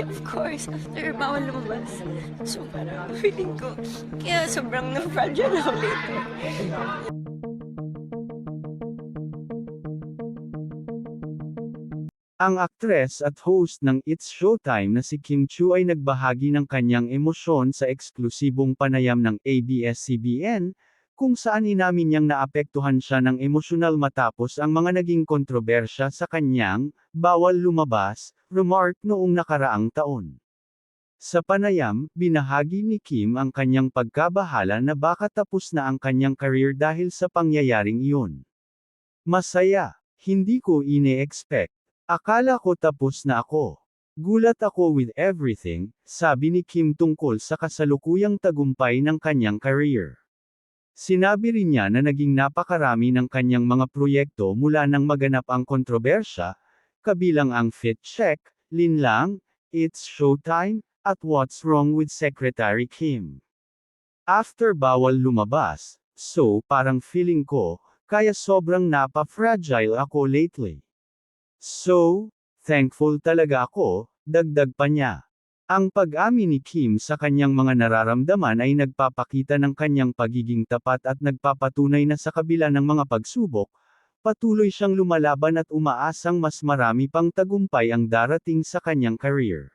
Of course, after bawal lumabas. So parang feeling ko, kaya sobrang na-fragile ako later. Ang aktres at host ng It's Showtime na si Kim Chu ay nagbahagi ng kanyang emosyon sa eksklusibong panayam ng ABS-CBN, kung saan inamin niyang naapektuhan siya ng emosyonal matapos ang mga naging kontrobersya sa kanyang, bawal lumabas, remark noong nakaraang taon. Sa panayam, binahagi ni Kim ang kanyang pagkabahala na baka tapos na ang kanyang career dahil sa pangyayaring iyon. Masaya, hindi ko ine-expect. Akala ko tapos na ako. Gulat ako with everything, sabi ni Kim tungkol sa kasalukuyang tagumpay ng kanyang career. Sinabi rin niya na naging napakarami ng kanyang mga proyekto mula nang maganap ang kontrobersya, kabilang ang Fit Check, Linlang, It's Showtime, at What's Wrong with Secretary Kim. After bawal lumabas, so parang feeling ko, kaya sobrang napa-fragile ako lately. So, thankful talaga ako, dagdag pa niya. Ang pag-amin ni Kim sa kanyang mga nararamdaman ay nagpapakita ng kanyang pagiging tapat at nagpapatunay na sa kabila ng mga pagsubok, patuloy siyang lumalaban at umaasang mas marami pang tagumpay ang darating sa kanyang career.